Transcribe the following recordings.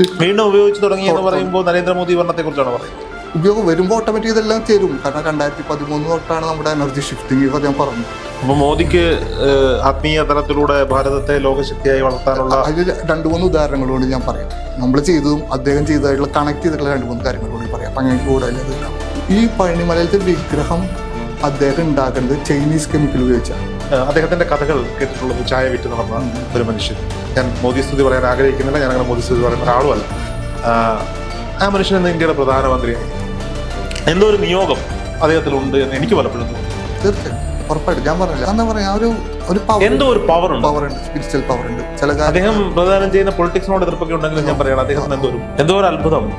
വീണ്ടും ഉപയോഗിച്ച് തുടങ്ങി എന്ന് പറയുമ്പോൾ നരേന്ദ്രമോദി ഭരണത്തെ കുറിച്ചാണ് പറയുന്നത്? ഉപയോഗം വരുമ്പോൾ ഓട്ടോമാറ്റിക് ഇതെല്ലാം തരും കാരണം രണ്ടായിരത്തി പതിമൂന്ന് തൊട്ടാണ് നമ്മുടെ എനർജി ഷിഫ്റ്റിംഗ് ഇപ്പൊ ഞാൻ പറഞ്ഞു അപ്പൊ മോദിക്ക് ആത്മീയ തലത്തിലൂടെ ഭാരതത്തെ ലോകശക്തിയായി വളർത്താനുള്ള അതിൽ രണ്ട് മൂന്ന് ഉദാഹരണങ്ങളോട് ഞാൻ പറയാം. നമ്മൾ ചെയ്തതും അദ്ദേഹം ചെയ്തതായിട്ടുള്ള കണക്ട് ചെയ്തിട്ടുള്ള രണ്ട് മൂന്ന് കാര്യങ്ങളോട് പറയാം. അപ്പം അങ്ങനെ കൂടുതൽ ഈ പഴനിമലയിലത്തെ വിഗ്രഹം അദ്ദേഹം ഉണ്ടാക്കുന്നത് ചൈനീസ് കെമിക്കൽ ഉപയോഗിച്ചാണ്. അദ്ദേഹത്തിന്റെ കഥകൾ കേട്ടിട്ടുള്ളത് ചായ വിറ്റ് നടന്ന ഒരു മനുഷ്യൻ. ഞാൻ മോദി സ്തുതി പറയാൻ ആഗ്രഹിക്കുന്നില്ല ഞാൻ അങ്ങനെ മോദി സ്തുതി പറയുന്ന ഒരാളുമല്ല. ആ മനുഷ്യൻ ഇന്ന് ഇന്ത്യയുടെ പ്രധാനമന്ത്രിയായി എന്തോ ഒരു നിയോഗം. അദ്ദേഹത്തിലുണ്ട് എന്ന് എനിക്ക് പലപ്പോഴും തോന്നുന്നു തീർച്ചയായും. ഉറപ്പായിട്ടും. ഞാൻ പറഞ്ഞില്ല. എന്താ പറയാ ഒരു ഒരു പവർ എന്തോ ഒരു പവർ ഉണ്ട്. പവർ ഉണ്ട്. സ്പിരിച്വൽ പവർ ഉണ്ട്. ചില അദ്ദേഹം പ്രധാനം ചെയ്യുന്ന പൊളിറ്റിക്സിനോട് എതിർപ്പൊക്കെ ഉണ്ടെങ്കിലും ഞാൻ പറയണം അദ്ദേഹത്തിന് എന്തോ ഒരു എന്തോ ഒരു അത്ഭുതം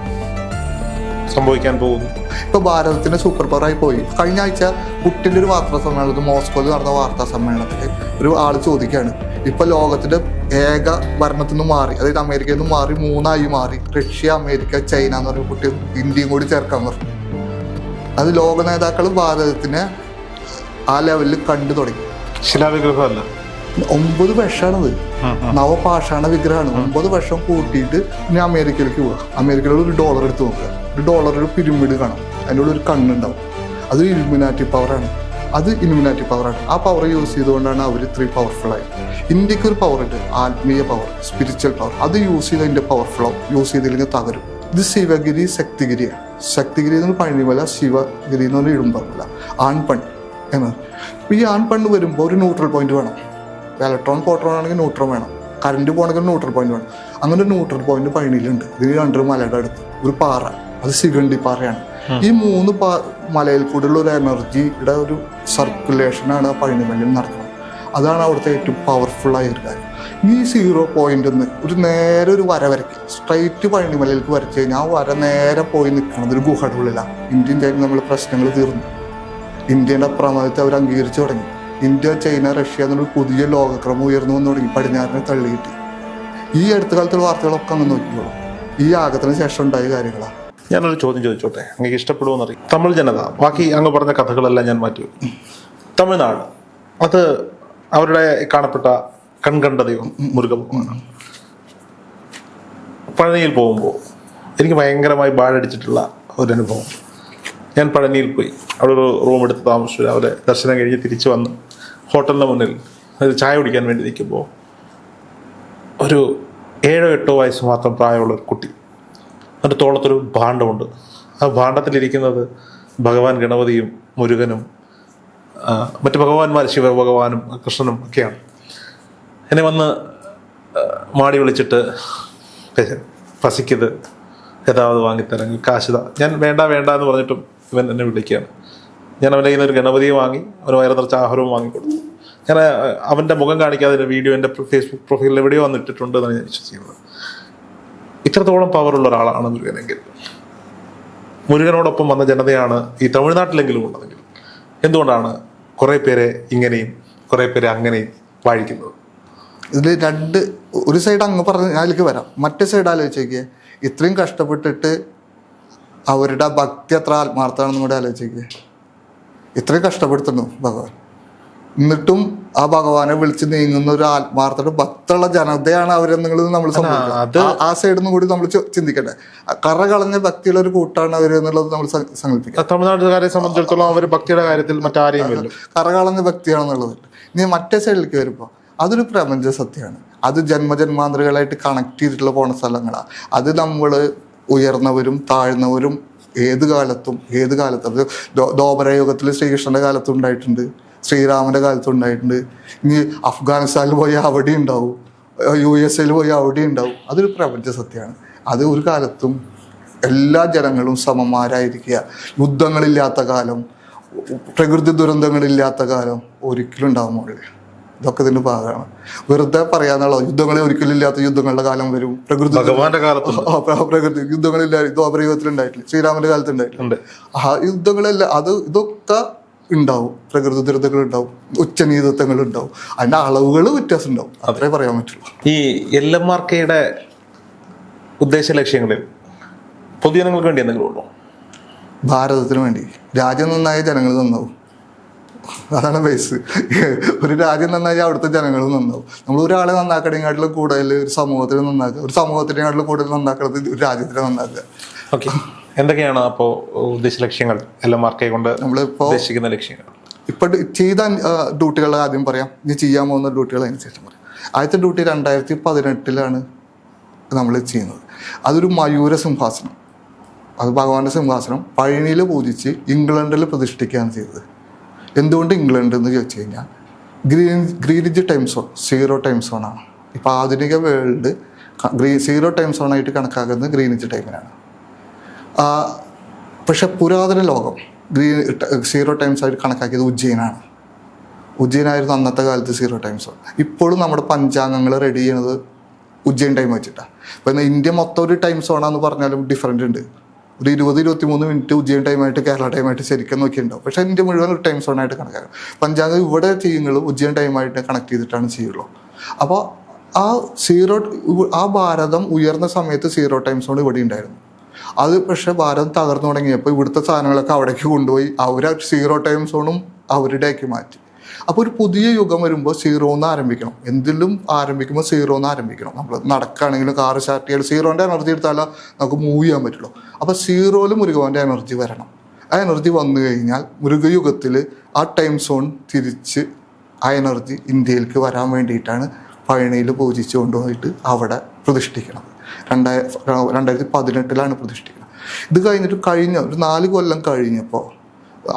സംഭവിക്കാൻ പോകുന്നു. ഇപ്പൊ ഭാരതത്തിന്റെ സൂപ്പർ പവർ ആയി പോയി. കഴിഞ്ഞ ആഴ്ച പുട്ടിന്റെ ഒരു വാർത്താ സമ്മേളനത്തിൽ മോസ്കോയിൽ നടന്ന വാർത്താ സമ്മേളനത്തിൽ ഒരു ആൾ ചോദിക്കുകയാണ് ഇപ്പൊ ലോകത്തിന്റെ ഏക ഭരണത്തിൽ നിന്ന് മാറി അതായത് അമേരിക്കയിൽ നിന്ന് മാറി മൂന്നായി മാറി റഷ്യ അമേരിക്ക ചൈന എന്ന് പറയുന്ന കുട്ടി ഇന്ത്യയും കൂടി ചേർക്കാൻ പറഞ്ഞു. അത് ലോക നേതാക്കൾ ഭാരതത്തിനെ ആ ലെവലിൽ കണ്ടു തുടങ്ങി. ശിലാവിഗ്രഹമല്ല? ഒമ്പത് വർഷമാണത്. നവപാഷാണ വിഗ്രഹമാണ്. ഒമ്പത് വർഷം കൂട്ടിയിട്ട് പിന്നെ അമേരിക്കയിലേക്ക് പോവുക അമേരിക്കയിൽ ഒരു ഡോളർ എടുത്ത് നോക്കുക. ഡോളർ ഒരു പിരമിഡ് കാണാം. അതിനുള്ളിൽ ഒരു കണ്ണുണ്ടാവും. അത് ഇലുമിനാറ്റി പവറാണ് അത് ഇലുമിനാറ്റി പവറാണ് ആ പവർ യൂസ് ചെയ്തുകൊണ്ടാണ് അവർ ഇത്രയും പവർഫുൾ ആയത്. ഇന്ത്യയ്ക്ക് ഒരു പവർ ഉണ്ട്. ആത്മീയ പവർ സ്പിരിച്വൽ പവർ അത് യൂസ് ചെയ്ത് അതിന്റെ പവർഫുൾ ആവും യൂസ് ചെയ്തില്ലെങ്കിൽ തകരും. ഇത് ശിവഗിരി ശക്തിഗിരിയാണ്. ശക്തിഗിരി എന്ന് പഴനിമല ശിവഗിരി എന്ന് പറഞ്ഞാൽ ഇടുമ്പറമല്ല ആൺപൺ എന്ന്. ഈ ആൺപണ്ണ് വരുമ്പോൾ ഒരു ന്യൂട്രൽ പോയിന്റ് വേണം. ഇലക്ട്രോൺ പോട്ടോൺ ആണെങ്കിൽ ന്യൂട്രോൺ വേണം. കറണ്ട് പോകണമെങ്കിൽ ന്യൂട്രൽ പോയിന്റ് വേണം. അങ്ങനെ ന്യൂട്രൽ പോയിന്റ് പഴനിയിലുണ്ട്. ഇതിന് രണ്ടൊരു മലയുടെ അടുത്ത്. ഒരു പാറ. അത് ശിഖണ്ഡി പാറയാണ്. ഈ മൂന്ന് പാ മലയിൽ കൂടെയുള്ള ഒരു എനർജിയുടെ ഒരു സർക്കുലേഷനാണ് ആ പഴനിമലയിൽ നടക്കുന്നത്. അതാണ് അവിടുത്തെ ഏറ്റവും പവർഫുൾ ആയ ഒരു കാര്യം. ഈ സീറോ പോയിന്റ് നിന്ന് ഒരു നേരെ ഒരു വര വരയ്ക്കുക സ്ട്രൈറ്റ് പഴനിമലയിലേക്ക് വരച്ച് കഴിഞ്ഞാൽ ആ വര നേരെ പോയി നിൽക്കുന്നത് ഒരു ഗുഹയുടെ ഉള്ളിലാണ്. ഇന്ത്യൻ ചൈന നമ്മൾ പ്രശ്നങ്ങൾ തീർന്നു. ഇന്ത്യയുടെ പ്രമാദത്തെ അവർ അംഗീകരിച്ചു തുടങ്ങി. ഇന്ത്യ ചൈന റഷ്യ എന്നൊരു പുതിയ ലോകക്രമം ഉയർന്നു വന്നു തുടങ്ങി. പടിഞ്ഞാറിനെ തള്ളിയിട്ട്. ഈ അടുത്ത കാലത്തുള്ള വാർത്തകളൊക്കെ അങ്ങ് നോക്കിക്കോളും. ഈ യാഗത്തിന് ശേഷം ഉണ്ടായ കാര്യങ്ങളാണ് ഞാനൊരു ചോദ്യം ചോദിച്ചോട്ടെ? അങ്ങേക്ക് ഇഷ്ടപ്പെടുമെന്ന് അറിയാം തമിഴ് ജനത ബാക്കി അങ്ങ് പറഞ്ഞ കഥകളെല്ലാം ഞാൻ മാറ്റി. തമിഴ്നാട് അത് അവരുടെ കാണപ്പെട്ട കൺകണ്ട ദൈവം മുരുകമാണ് പഴനിയിൽ പോകുമ്പോൾ എനിക്ക് ഭയങ്കരമായി ബാഴടിച്ചിട്ടുള്ള ഒരു അനുഭവം ഞാൻ പഴനിയിൽ പോയി. അവിടെ ഒരു റൂം എടുത്ത് താമസിച്ചു. രാവിലെ ദർശനം കഴിഞ്ഞ് തിരിച്ചു വന്ന് ഹോട്ടലിന് മുന്നിൽ ചായ കുടിക്കാൻ വേണ്ടി നിൽക്കുമ്പോൾ ഒരു ഏഴോ എട്ടോ വയസ്സ് മാത്രം പ്രായമുള്ള ഒരു കുട്ടി അതിന്റെ തോളത്തൊരു ഭാണ്ഡമുണ്ട്. ആ ഭാണ്ഡത്തിലിരിക്കുന്നത് ഭഗവാൻ ഗണപതിയും മുരുകനും മറ്റ് ഭഗവാന്മാർ ശിവഭഗവാനും കൃഷ്ണനും ഒക്കെയാണ്. എന്നെ വന്ന് മാടി വിളിച്ചിട്ട് പസിക്കത് യഥാവത് വാങ്ങിത്തരാം കാശിത ഞാൻ വേണ്ട വേണ്ട എന്ന് പറഞ്ഞിട്ടും ഇവൻ എന്നെ വിളിക്കുകയാണ്. ഞാൻ അവന്റെ കയ്യിൽ നിന്ന് ഒരു ഗണപതിയെ വാങ്ങി അവന് വയറ് നിറച്ച ആഹാരവും വാങ്ങിക്കൊടുത്തു ഞാൻ അവന്റെ മുഖം കാണിക്കാതെ ഒരു വീഡിയോ എന്റെ ഫേസ്ബുക്ക് പ്രൊഫൈലിൽ എവിടെയോ വന്നിട്ടിട്ടുണ്ട് എന്നാണ് ഞാൻ വിശ്വസിക്കുന്നത്. ഇത്രത്തോളം പവറുള്ള ഒരാളാണ് മുരുകനെങ്കിൽ മുരുകനോടൊപ്പം വന്ന ജനതയാണ് ഈ തമിഴ്നാട്ടിലെങ്കിലും ഉള്ളതെങ്കിൽ. എന്തുകൊണ്ടാണ് കുറേ പേരെ ഇങ്ങനെയും കുറേ പേരെ അങ്ങനെയും വാഴിക്കുന്നത്? ഇതിൽ രണ്ട് ഒരു സൈഡ് അങ്ങ് പറഞ്ഞ് അതിലേക്ക് വരാം. മറ്റേ സൈഡ് ആലോചിച്ചേക്ക് ഇത്രയും കഷ്ടപ്പെട്ടിട്ട് അവരുടെ ഭക്തി അത്ര ആത്മാർത്ഥമാണെന്നും കൂടെ ആലോചിച്ചേക്ക് ഇത്രയും കഷ്ടപ്പെടുത്തുന്നു ഭഗവാൻ. എന്നിട്ടും ആ ഭഗവാനെ വിളിച്ച് നീങ്ങുന്ന ഒരു ആത്മാർത്ഥയുടെ ഭക്തുള്ള ജനതയാണ് അവരെന്നുള്ളത് നമ്മൾ ആ സൈഡിൽ നിന്ന് കൂടി നമ്മൾ ചിന്തിക്കട്ടെ. കറ കളഞ്ഞ ഭക്തിയുള്ള ഒരു കൂട്ടാണ് അവർ എന്നുള്ളത് നമ്മൾ സ- സങ്കല്പിക്കാം തമിഴ്നാട്ടുകാരെ സംബന്ധിച്ചിടത്തോളം അവർ ഭക്തിയുടെ കാര്യത്തിൽ മറ്റാരെയും വെല്ലും കറകളഞ്ഞ ഭക്തിയാണെന്നുള്ളത് ഇനി മറ്റേ സൈഡിലേക്ക് വരുമ്പോൾ അതൊരു പ്രപഞ്ച സത്യമാണ്. അത് ജന്മജന്മാന്തരകളായിട്ട് കണക്ട് ചെയ്തിട്ടുള്ള പോണ സ്ഥലങ്ങളാണ് അത് നമ്മൾ ഉയർന്നവരും താഴ്ന്നവരും ഏത് കാലത്തും ഏത് കാലത്തും അത് ദ്വാപരയുഗത്തിൽ ശ്രീകൃഷ്ണന്റെ കാലത്തും ഉണ്ടായിട്ടുണ്ട്. ശ്രീരാമന്റെ കാലത്തും ഉണ്ടായിട്ടുണ്ട് ഇനി അഫ്ഗാനിസ്ഥാനിൽ പോയാൽ അവിടെ ഉണ്ടാവും. യു എസ് എയിൽ പോയാൽ അവിടെ ഉണ്ടാവും. അതൊരു പ്രപഞ്ച സത്യമാണ്. അത് ഒരു കാലത്തും എല്ലാ ജനങ്ങളും സമന്മാരായിരിക്കുക യുദ്ധങ്ങളില്ലാത്ത കാലം പ്രകൃതി ദുരന്തങ്ങളില്ലാത്ത കാലം ഒരിക്കലും ഉണ്ടാകുമ്പോൾ ഇതൊക്കെ ഇതിന്റെ ഭാഗമാണ്. വെറുതെ പറയാന്നുള്ളത് യുദ്ധങ്ങളെ ഒരിക്കലും ഇല്ലാത്ത യുദ്ധങ്ങളുടെ കാലം വരും. പ്രകൃതി പ്രകൃതി യുദ്ധങ്ങളില്ല ദ്വാപരയുഗത്തിൽ ഉണ്ടായിട്ടില്ല ശ്രീരാമന്റെ കാലത്ത് ഉണ്ടായിട്ടില്ല ഉണ്ട്. ആ യുദ്ധങ്ങളെല്ലാം അത് ഇതൊക്കെ ഉണ്ടാവും. പ്രകൃതി ദുരിതങ്ങൾ ഉണ്ടാവും. ഉച്ചനീതത്വങ്ങൾ ഉണ്ടാവും. അതിന്റെ അളവുകൾ വ്യത്യാസം ഉണ്ടാവും. അത്രേ പറയാൻ പറ്റുള്ളൂ. ഈ എൽ എം ആർ കെയുടെ ഉദ്ദേശ ലക്ഷ്യങ്ങളിൽ പൊതുജനങ്ങൾക്ക് വേണ്ടി എന്തെങ്കിലും ഉണ്ടോ? ഭാരതത്തിന് വേണ്ടി. രാജ്യം നന്നായ ജനങ്ങൾ നന്നാവും. അതാണ് ബേസ് ഒരു രാജ്യം നന്നായി അവിടുത്തെ ജനങ്ങൾ നന്നാവും. നമ്മൾ ഒരാളെ നന്നാക്കണേക്കാട്ടിലും കൂടുതൽ ഒരു സമൂഹത്തിനെ നന്നാക്കുക. ഒരു സമൂഹത്തിനെക്കാട്ടിലും കൂടുതൽ നന്നാക്കുന്നത് ഒരു രാജ്യത്തിനെ നന്നാക്കുക. ഓക്കെ എന്തൊക്കെയാണ് അപ്പോൾ ഉദ്ദേശ ലക്ഷ്യങ്ങൾ? എല്ലാം മാർക്ക് കൊണ്ട് നമ്മളിപ്പോ ഉദ്ദേശിക്കുന്ന ലക്ഷ്യങ്ങൾ. ഇപ്പൊ ചെയ്ത ഡ്യൂട്ടികൾ ആദ്യം പറയാം. ഇനി ചെയ്യാൻ പോകുന്ന ഡ്യൂട്ടികൾ അതിന് ശേഷം പറയാം. ആദ്യത്തെ ഡ്യൂട്ടി രണ്ടായിരത്തി പതിനെട്ടിലാണ് നമ്മൾ ചെയ്യുന്നത്. അതൊരു മയൂര സിംഹാസനം. അത് ഭഗവാന്റെ സിംഹാസനം പഴനിയിൽ പൂജിച്ച് ഇംഗ്ലണ്ടിൽ പ്രതിഷ്ഠിക്കുകയാണ് ചെയ്തത്. എന്തുകൊണ്ട് ഇംഗ്ലണ്ട് എന്ന് ചോദിച്ചു കഴിഞ്ഞാൽ green Greenwich time zone zero time സോണാണ് ഇപ്പോൾ ആധുനിക വേൾഡ് ഗ്രീ സീറോ ടൈം സോണായിട്ട് കണക്കാക്കുന്നത് ഗ്രീനിജ് ടൈമിനാണ് പക്ഷെ പുരാതന ലോകം സീറോ ടൈംസ് ആയിട്ട് കണക്കാക്കിയത് ഉജ്ജയിനാണ്. ഉജ്ജയിനായിരുന്നു അന്നത്തെ കാലത്ത് സീറോ ടൈംസ് ഇപ്പോഴും നമ്മുടെ പഞ്ചാംഗങ്ങൾ റെഡി ചെയ്യണത് ഉജ്ജയിൻ ടൈം വെച്ചിട്ടാണ് ഇപ്പം ഇന്ത്യ മൊത്തം ഒരു ടൈം സോണാന്ന് പറഞ്ഞാലും ഡിഫറന്റ് ഉണ്ട്. ഒരു ഇരുപത് ഇരുപത്തി മൂന്ന് മിനിറ്റ് ഉജ്ജയിൻ ടൈമായിട്ട് കേരള ടൈമായിട്ട് ശരിക്കും നോക്കിയിട്ടുണ്ടാവും. പക്ഷേ ഇന്ത്യ മുഴുവൻ ഒരു ടൈം സോണായിട്ട് കണക്കാക്കും. പഞ്ചാംഗം ഇവിടെ ചെയ്യുന്നത് ഉജ്ജയിൻ ടൈമായിട്ട് കണക്ട് ചെയ്തിട്ടാണ് ചെയ്യുള്ളൂ. അപ്പോൾ ആ സീറോ ആ ഭാരതം ഉയർന്ന സമയത്ത് സീറോ ടൈം സോൺ ഇവിടെ ഉണ്ടായിരുന്നു. അത് പക്ഷെ ഭാരതം തകർന്നു തുടങ്ങിയപ്പോൾ ഇവിടുത്തെ സാധനങ്ങളൊക്കെ അവിടേക്ക് കൊണ്ടുപോയി അവർ സീറോ ടൈം സോണും അവരുടെയാക്കി മാറ്റി. അപ്പോൾ ഒരു പുതിയ യുഗം വരുമ്പോൾ സീറോ എന്ന് ആരംഭിക്കണം. എന്തിലും ആരംഭിക്കുമ്പോൾ സീറോ എന്ന് ആരംഭിക്കണം. നമ്മൾ നടക്കുകയാണെങ്കിലും കാർ സ്റ്റാർട്ട് ചെയ്യാൻ സീറോന്റെ എനർജി എടുത്താലേ നമുക്ക് മൂവ് ചെയ്യാൻ പറ്റുള്ളൂ. അപ്പോൾ സീറോയിൽ മുരുകവന്റെ എനർജി വരണം. ആ എനർജി വന്നു കഴിഞ്ഞാൽ മുരുകയുഗത്തിൽ ആ ടൈം സോൺ തിരിച്ച് ആ എനർജി ഇന്ത്യയിലേക്ക് വരാൻ വേണ്ടിയിട്ടാണ് പഴനിയിൽ പൂജിച്ചു കൊണ്ടുപോയിട്ട് അവിടെ പ്രതിഷ്ഠിക്കുന്നത് രണ്ടായി രണ്ടായിരത്തി പതിനെട്ടിലാണ് പ്രതിഷ്ഠിക്കുന്നത്. ഇത് കഴിഞ്ഞിട്ട് കഴിഞ്ഞ ഒരു നാല് കൊല്ലം കഴിഞ്ഞപ്പോൾ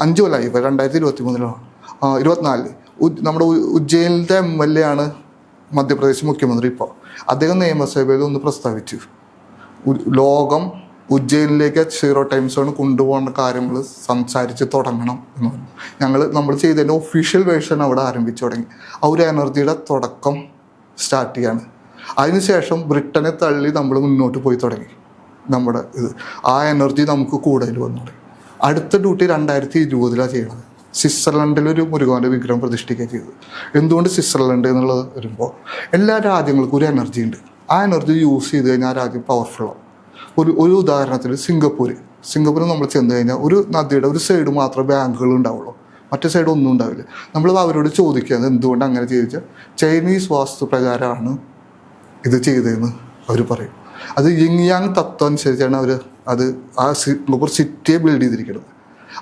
അഞ്ച് കൊല്ലമായി ഇപ്പോൾ രണ്ടായിരത്തി ഇരുപത്തി മൂന്നിലാണ് ഇരുപത്തിനാലിൽ നമ്മുടെ ഉജ്ജയിനിലത്തെ എം എൽ എ ആണ് മധ്യപ്രദേശ് മുഖ്യമന്ത്രി ഇപ്പോൾ അദ്ദേഹം നിയമസഭയിൽ ഒന്ന് പ്രസ്താവിച്ചു. ലോകം ഉജ്ജയിനിലേക്ക് സീറോ ടൈം സോൺ കൊണ്ടുപോകേണ്ട കാര്യങ്ങൾ സംസാരിച്ച് തുടങ്ങണം എന്ന് പറഞ്ഞു. ഞങ്ങൾ നമ്മൾ ചെയ്തതിന്റെ ഒഫീഷ്യൽ വേർഷൻ അവിടെ ആരംഭിച്ചു തുടങ്ങി. ആ ഒരു എനർജിയുടെ തുടക്കം സ്റ്റാർട്ട് ചെയ്യാണ്. അതിനുശേഷം ബ്രിട്ടനെ തള്ളി നമ്മൾ മുന്നോട്ട് പോയി തുടങ്ങി. നമ്മുടെ ഇത് ആ എനർജി നമുക്ക് കൂടുതൽ വന്നു. അടുത്ത ഡ്യൂട്ടി രണ്ടായിരത്തി ഇരുപതിലാണ് ചെയ്യണത്. സ്വിറ്റ്സർലൻഡിൽ ഒരു മുരുകന്റെ വിഗ്രഹം പ്രതിഷ്ഠിക്കുക ചെയ്തത് എന്തുകൊണ്ട് സ്വിറ്റ്സർലൻഡ് എന്നുള്ളത് വരുമ്പോൾ എല്ലാ രാജ്യങ്ങൾക്കും ഒരു എനർജി ഉണ്ട്. ആ എനർജി യൂസ് ചെയ്ത് കഴിഞ്ഞാൽ ആ രാജ്യം പവർഫുള്ളാണ് ഒരു ഒരു ഉദാഹരണത്തിന് സിംഗപ്പൂർ സിംഗപ്പൂർ നമ്മൾ ചെന്ന് കഴിഞ്ഞാൽ ഒരു നദിയുടെ ഒരു സൈഡ് മാത്രമേ ബാങ്കുകൾ ഉണ്ടാവുള്ളൂ. മറ്റേ സൈഡ് ഒന്നും ഉണ്ടാവില്ല. നമ്മൾ അവരോട് ചോദിക്കുക എന്തുകൊണ്ട് അങ്ങനെ ചോദിച്ചാൽ ചൈനീസ് വാസ്തു പ്രകാരമാണ് ഇത് ചെയ്തതെന്ന് അവർ പറയും. അത് യിങ് യാങ് തത്വം അനുസരിച്ചാണ് അവർ അത് ആ സിംഗപ്പൂർ സിറ്റിയെ ബിൽഡ് ചെയ്തിരിക്കുന്നത്.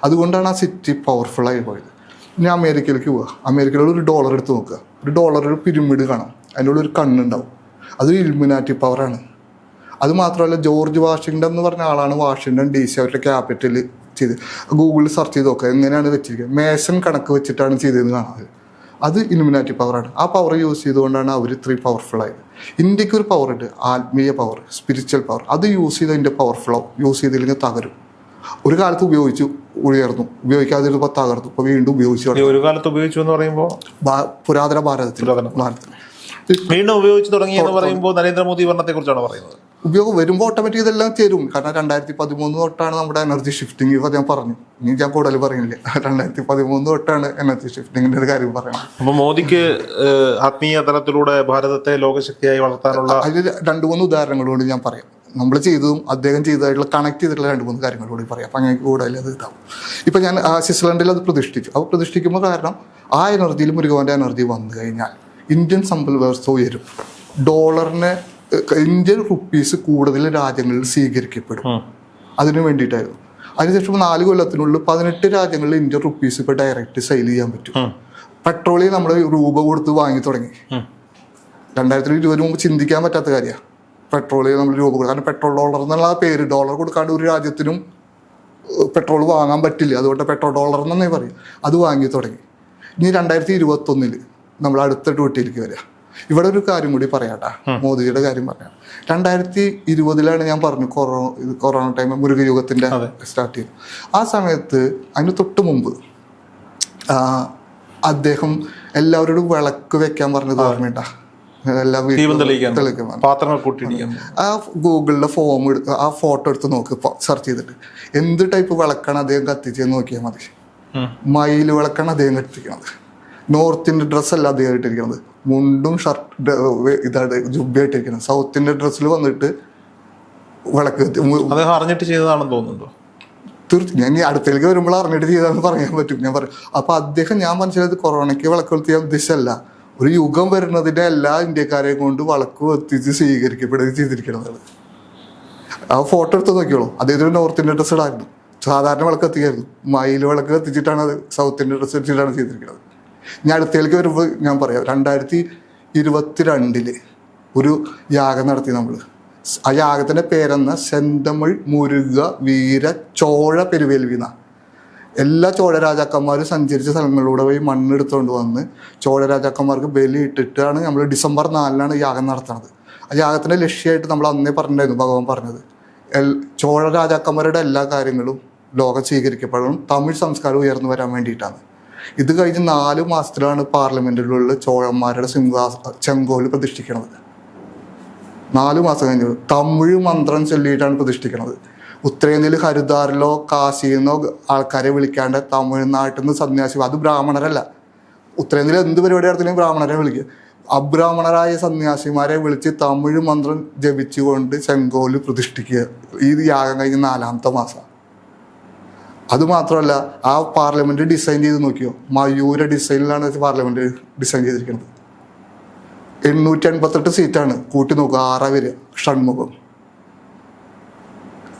അതുകൊണ്ടാണ് ആ സിറ്റി പവർഫുള്ളായി പോയത്. ഇനി അമേരിക്കയിലേക്ക് പോവുക അമേരിക്കയിലുള്ള ഒരു ഡോളർ എടുത്ത് നോക്കുക ഒരു ഡോളർ ഒരു പിരമിഡ് കാണാം. അതിന്റെ ഒരു കണ്ണുണ്ടാവും. അതൊരു ഇൽമിനാറ്റി പവറാണ് അത് മാത്രമല്ല ജോർജ് വാഷിങ്ടൺ എന്ന് പറഞ്ഞ ആളാണ് വാഷിങ്ടൺ ഡി സി അവരുടെ ക്യാപിറ്റൽ ചെയ്ത്. ഗൂഗിളിൽ സെർച്ച് ചെയ്ത് നോക്കുക എങ്ങനെയാണ് വെച്ചിരിക്കുക മേസൺ കണക്ക് വെച്ചിട്ടാണ് ചെയ്തതെന്ന് കാണാതെ അത് ഇലുമിനാറ്റി പവറാണ് ആ പവർ യൂസ് ചെയ്തുകൊണ്ടാണ് അവർ ഇത്രയും പവർഫുൾ ആയത്. ഇന്ത്യയ്ക്ക് ഒരു പവർ ഉണ്ട്. ആത്മീയ പവർ സ്പിരിച്വൽ പവർ അത് യൂസ് ചെയ്ത് അതിന്റെ പവർഫുൾ ആവും യൂസ് ചെയ്തില്ലെങ്കിൽ തകരും. ഒരു കാലത്ത് ഉപയോഗിച്ചു ഉയർന്നു. ഉപയോഗിക്കാതിരുന്നപ്പോൾ തകർന്നു. ഇപ്പോൾ വീണ്ടും ഉപയോഗിച്ചു ഒരു കാലത്ത് ഉപയോഗിച്ചു എന്ന് പറയുമ്പോൾ പുരാതന ഭാരതത്തിൽ. പുരാതന. ഭാരതത്തിൽ. വീണ്ടും ഉപയോഗിച്ച് തുടങ്ങി. എന്ന് പറയുമ്പോൾ നരേന്ദ്രമോദി ഭരണത്തെ കുറിച്ചാണ് പറയുന്നത്? ഉപയോഗം വരുമ്പോൾ ഓട്ടോമാറ്റിക് ഇതെല്ലാം ചേരും. കാരണം രണ്ടായിരത്തി പതിമൂന്ന് തൊട്ടാണ് നമ്മുടെ എനർജി ഷിഫ്റ്റിംഗ് ഇപ്പൊ ഞാൻ പറഞ്ഞു. ഇനി ഞാൻ കൂടുതൽ പറയുന്നില്ല. രണ്ടായിരത്തി പതിമൂന്ന് തൊട്ടാണ് എനർജി ഷിഫ്റ്റിങ്ങിന്റെ ഒരു കാര്യം പറയുന്നത്. അപ്പൊ മോദിക്ക് ആത്മീയ തലത്തിലൂടെ ഭാരതത്തെ ലോകശക്തിയായി വളർത്താനുള്ള അതിൽ രണ്ട് മൂന്ന് ഉദാഹരണങ്ങളോട് ഞാൻ പറയാം. നമ്മൾ ചെയ്തതും അദ്ദേഹം ചെയ്തതായിട്ടുള്ള കണക്ട് ചെയ്തിട്ടുള്ള രണ്ട് മൂന്ന് കാര്യങ്ങളോട് പറയാം. അപ്പം അങ്ങനെ കൂടുതൽ അത് ഇതാവും. ഇപ്പം ഞാൻ സ്വിറ്റ്സർലൻഡിൽ അത് പ്രതിഷ്ഠിച്ചു. അപ്പോൾ പ്രതിഷ്ഠിക്കുമ്പോൾ കാരണം ആ എനർജിയിൽ മുരുകവന്റെ എനർജി വന്നു കഴിഞ്ഞാൽ ഇന്ത്യൻ സമ്പൽ വ്യവസ്ഥ ഉയരും. ഡോളറിനെ ഇന്ത്യൻ റുപ്പീസ് കൂടുതൽ രാജ്യങ്ങളിൽ സ്വീകരിക്കപ്പെടും. അതിനു വേണ്ടിയിട്ടായിരുന്നു. അതിനുശേഷം നാല് കൊല്ലത്തിനുള്ളിൽ പതിനെട്ട് രാജ്യങ്ങളിൽ ഇന്ത്യൻ റുപ്പീസ് ഇപ്പോൾ ഡയറക്റ്റ് സെയിൽ ചെയ്യാൻ പറ്റും. പെട്രോളിയം നമ്മൾ രൂപ കൊടുത്ത് വാങ്ങി തുടങ്ങി. രണ്ടായിരത്തി ഇരുപതിന് മുമ്പ് ചിന്തിക്കാൻ പറ്റാത്ത കാര്യമാണ് പെട്രോളിയം നമ്മൾ രൂപ കൊടുക്കുക കാരണം പെട്രോൾ ഡോളർ എന്നുള്ള പേര് ഡോളർ കൊടുക്കാണ്ട് ഒരു രാജ്യത്തിനും പെട്രോൾ വാങ്ങാൻ പറ്റില്ല. അതുകൊണ്ട് പെട്രോൾ ഡോളർ എന്നേ പറയും. അത് വാങ്ങി തുടങ്ങി. ഇനി രണ്ടായിരത്തി ഇരുപത്തൊന്നിൽ നമ്മൾ അടുത്ത ഡ്യൂട്ടിയിലേക്ക് വരിക. ഇവിടെ ഒരു കാര്യം കൂടി പറയാട്ടാ. മോദിയുടെ കാര്യം പറയാം. രണ്ടായിരത്തി ഇരുപതിലാണ് ഞാൻ പറഞ്ഞു കൊറോണ കൊറോണ ടൈം മുരുകയുഗത്തിന്റെ സ്റ്റാർട്ട് ചെയ്തു. ആ സമയത്ത് അതിന് തൊട്ട് മുമ്പ് അദ്ദേഹം എല്ലാവരോടും വിളക്ക് വെക്കാൻ പറഞ്ഞത് ഓർമ്മയുണ്ടാ? എല്ലാ വീട്ടിലും. ആ ഗൂഗിളിലെ ഫോം ആ ഫോട്ടോ എടുത്ത് നോക്ക് സെർച്ച് ചെയ്തിട്ട്. എന്ത് ടൈപ്പ് വിളക്കാണ് അദ്ദേഹം കത്തിച്ചെന്ന് നോക്കിയാൽ മതി. മയിൽ വിളക്കാണ് അദ്ദേഹം കത്തിരിക്കുന്നത് നോർത്തിന്റെ ഡ്രസ്സല്ല അധികം ആയിട്ടിരിക്കുന്നത് മുണ്ടും ഷർട്ട് ഇതാണ് ജുബിയായിട്ടിരിക്കുന്നത്. സൗത്തിന്റെ ഡ്രസ്സിൽ വന്നിട്ട് വിളക്ക് അദ്ദേഹം അറിഞ്ഞിട്ട് ചെയ്തതാണെന്ന് തോന്നുന്നുണ്ടോ? തീർച്ച ഞാൻ ഈ അടുത്തേക്ക് വരുമ്പോൾ അറിഞ്ഞിട്ട് ചെയ്താന്ന് പറയാൻ പറ്റും. ഞാൻ പറയും അപ്പൊ അദ്ദേഹം ഞാൻ മനസ്സിലായത് കൊറോണയ്ക്ക് വിളക്ക് കൊളുത്തിയ ഉദ്ദേശമല്ല. ഒരു യുഗം വരുന്നതിന്റെ എല്ലാ ഇന്ത്യക്കാരെയും കൊണ്ട് വിളക്ക് എത്തിച്ച് സ്വീകരിക്കപ്പെടുകയും ചെയ്തിരിക്കണതാണ് ആ ഫോട്ടോ എടുത്ത് നോക്കിയോളൂ അദ്ദേഹത്തിന് നോർത്ത് ഇന്ത്യൻ ഡ്രസ് ഇടായിരുന്നു. സാധാരണ വിളക്ക് എത്തിക്കായിരുന്നു മയിൽ വിളക്ക് എത്തിച്ചിട്ടാണ് അത് സൗത്ത് ഇന്ത്യൻ ഡ്രസ്സ് എത്തിച്ചിട്ടാണ് ചെയ്തിരിക്കുന്നത്. ഞാൻ അടുത്തേക്ക് വരുമ്പോൾ ഞാൻ പറയാം. രണ്ടായിരത്തി ഇരുപത്തിരണ്ടിൽ ഒരു യാഗം നടത്തി നമ്മൾ ആ യാഗത്തിന്റെ പേരെന്ന സെന്തമിഴ് മുരുക വീര ചോഴ പെരുവേൽവിന എല്ലാ ചോഴ രാജാക്കന്മാരും സഞ്ചരിച്ച സ്ഥലങ്ങളിലൂടെ പോയി മണ്ണെടുത്തുകൊണ്ട് വന്ന് ചോഴ രാജാക്കന്മാർക്ക് ബലി ഇട്ടിട്ടാണ് നമ്മൾ ഡിസംബർ നാലിനാണ് യാഗം നടത്തുന്നത് ആ യാഗത്തിന്റെ ലക്ഷ്യമായിട്ട് നമ്മൾ അന്നേ പറഞ്ഞിട്ടുണ്ടായിരുന്നു ഭഗവാൻ പറഞ്ഞത്. എൽ ചോഴ രാജാക്കന്മാരുടെ എല്ലാ കാര്യങ്ങളും ലോകം സ്വീകരിക്കപ്പെടണം തമിഴ് സംസ്കാരം ഉയർന്നു വരാൻ വേണ്ടിയിട്ടാണ്. ഇത് കഴിഞ്ഞ് നാല് മാസത്തിലാണ് പാർലമെന്റിലുള്ള ചോഴന്മാരുടെ സിംഹാസ ചെങ്കോൽ പ്രതിഷ്ഠിക്കുന്നത് നാല് മാസം കഴിഞ്ഞു തമിഴ് മന്ത്രം ചൊല്ലിയിട്ടാണ് പ്രതിഷ്ഠിക്കുന്നത് ഉത്തരേന്ത്യയിൽ ഹരിദ്വാറിലോ കാശിയിൽ നിന്നോ ആൾക്കാരെ വിളിക്കാണ്ട് തമിഴ്നാട്ടിൽ നിന്ന് സന്യാസി അത് ബ്രാഹ്മണരല്ല. ഉത്തരേന്ത്യയിൽ എന്ത് പരിപാടി നടത്തിയാലും ബ്രാഹ്മണരെ വിളിക്കുക. അബ്രാഹ്മണരായ സന്യാസിമാരെ വിളിച്ച് തമിഴ് മന്ത്രം ജപിച്ചുകൊണ്ട് ചെങ്കോൽ പ്രതിഷ്ഠിക്കുക. ഈ യാഗം കഴിഞ്ഞ് നാലാമത്തെ മാസം. അത് മാത്രമല്ല ആ പാർലമെന്റ് ഡിസൈൻ ചെയ്ത് നോക്കിയോ? മയൂര ഡിസൈനിലാണ് പാർലമെന്റ് ഡിസൈൻ ചെയ്തിരിക്കുന്നത്. എണ്ണൂറ്റി അൻപത്തെട്ട് സീറ്റാണ്. കൂട്ടി നോക്കുക ആറാ വരിക ഷൺമുഖം.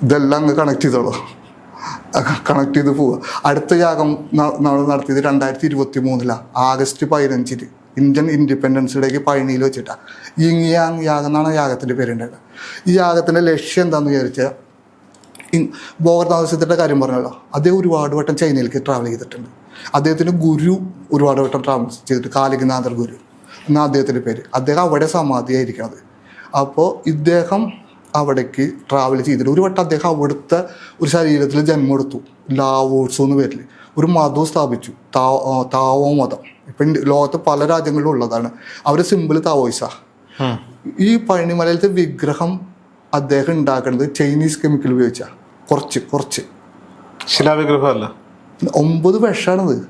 ഇതെല്ലാം അങ്ങ് കണക്ട് ചെയ്തോളൂ. കണക്ട് ചെയ്ത് പോവുക. അടുത്ത യാഗം നടത്തിയത് രണ്ടായിരത്തി ഇരുപത്തി മൂന്നിലാണ് ആഗസ്റ്റ് പതിനഞ്ചിന്. ഇന്ത്യൻ ഇൻഡിപെൻഡൻസ് ഡേക്ക് പഴനിയിൽ വെച്ചിട്ടാണ് ഇങ്ങിയാങ് യാഗം എന്നാണ് യാഗത്തിന്റെ പേരുണ്ടായത് ഈ യാഗത്തിന്റെ ലക്ഷ്യം എന്താണെന്ന് വിചാരിച്ചാൽ ബോഗർനാഥസിന്റെ കാര്യം പറഞ്ഞല്ലോ. അദ്ദേഹം ഒരുപാട് വട്ടം ചൈനയിലേക്ക് ട്രാവൽ ചെയ്തിട്ടുണ്ട്. അദ്ദേഹത്തിന്റെ ഗുരു ഒരുപാട് വട്ടം ട്രാവൽ ചെയ്തിട്ട് കാലികനാഥർ ഗുരു എന്നാ അദ്ദേഹത്തിന്റെ പേര്. അദ്ദേഹം അവിടെ സമാധിയായിരിക്കണത്. അപ്പോൾ ഇദ്ദേഹം അവിടേക്ക് ട്രാവൽ ചെയ്തിട്ട് ഒരു വട്ടം അദ്ദേഹം അവിടുത്തെ ഒരു ശരീരത്തിൽ ജന്മം എടുത്തു. ലാവോത്സവം എന്ന് പേരിൽ ഒരു മതവും സ്ഥാപിച്ചു. താവോ മതം. ഇപ്പം ലോകത്ത് പല രാജ്യങ്ങളിലും ഉള്ളതാണ്. അവരെ സിമ്പിൾ താവോയിസ. ഈ പഴനിമലയിലത്തെ വിഗ്രഹം അദ്ദേഹം ഉണ്ടാക്കുന്നത് ചൈനീസ് കെമിക്കൽ ഉപയോഗിച്ച. കുറച്ച് കുറച്ച്. ശിലാവിഗ്രഹമല്ല? ഒമ്പത് വിഷമാണത്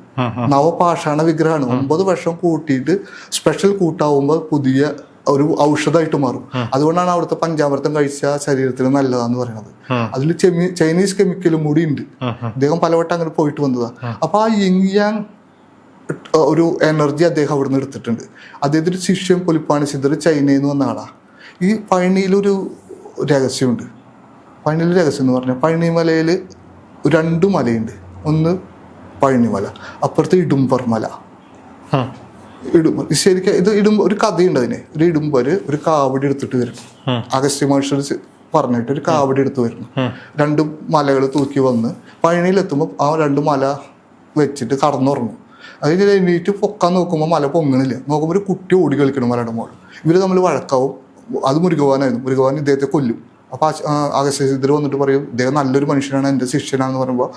നവപാഷാണ വിഗ്രഹമാണ്. ഒമ്പത് വിഷം കൂട്ടിയിട്ട് സ്പെഷ്യൽ കൂട്ടാവുമ്പോൾ പുതിയ ഒരു ഔഷധമായിട്ട് മാറും. അതുകൊണ്ടാണ് അവിടുത്തെ പഞ്ചാമൃതം കഴിച്ച ശരീരത്തിന് നല്ലതാന്ന് പറയുന്നത് അതിൽ ചെമി- ചൈനീസ് കെമിക്കലും കൂടി ഉണ്ട്. അദ്ദേഹം പലവട്ടം അങ്ങനെ പോയിട്ട് വന്നതാ. അപ്പൊ ആ യിങ് ഒരു എനർജി അദ്ദേഹം അവിടുന്ന് എടുത്തിട്ടുണ്ട്. അദ്ദേഹത്തിന്റെ ശിഷ്യൻ പുലിപ്പാണി സിദ്ധർ ചൈനയിൽ നിന്ന് വന്ന ആളാ. ഈ പഴനിയിലൊരു രഹസ്യമുണ്ട്. പഴനിയിൽ രഹസ്യം എന്ന് പറഞ്ഞാൽ പഴനിമലയിൽ രണ്ട് മലയുണ്ട്. ഒന്ന് പഴനിമല അപ്പുറത്ത് ഇടുമ്പർ മല. ഇടുമ്പർ ശരിക്കും ഇത് ഇടുമ്പ ഒരു കഥയുണ്ട് അതിന്. ഒരു ഇടുമ്പര് ഒരു കാവടി എടുത്തിട്ട് വരുന്നു അഗസ്ത്യ മഹർഷി പറഞ്ഞിട്ട് ഒരു കാവടി എടുത്ത് വരുന്നു രണ്ട് മലകൾ തൂക്കി വന്ന് പഴനിയിലെത്തുമ്പോൾ ആ രണ്ട് മല വെച്ചിട്ട് കടന്നുറങ്ങും. അത് കഴിഞ്ഞ് എണീറ്റ് പൊക്കാൻ നോക്കുമ്പോൾ മല പൊങ്ങണില്ല. നോക്കുമ്പോൾ ഒരു കുട്ടി ഓടി കളിക്കണം മലയുടെ മോൾ ഇവർ തമ്മിൽ വഴക്കാവും. അത് മുരുകവാനായിരുന്നു. മുരുകവാൻ ഇദ്ദേഹത്തെ കൊല്ലും. അപ്പൊ ഇതിൽ വന്നിട്ട് പറയും ഇദ്ദേഹം നല്ലൊരു മനുഷ്യനാണ് എന്റെ ശിഷ്യനാണെന്ന് പറയുമ്പോൾ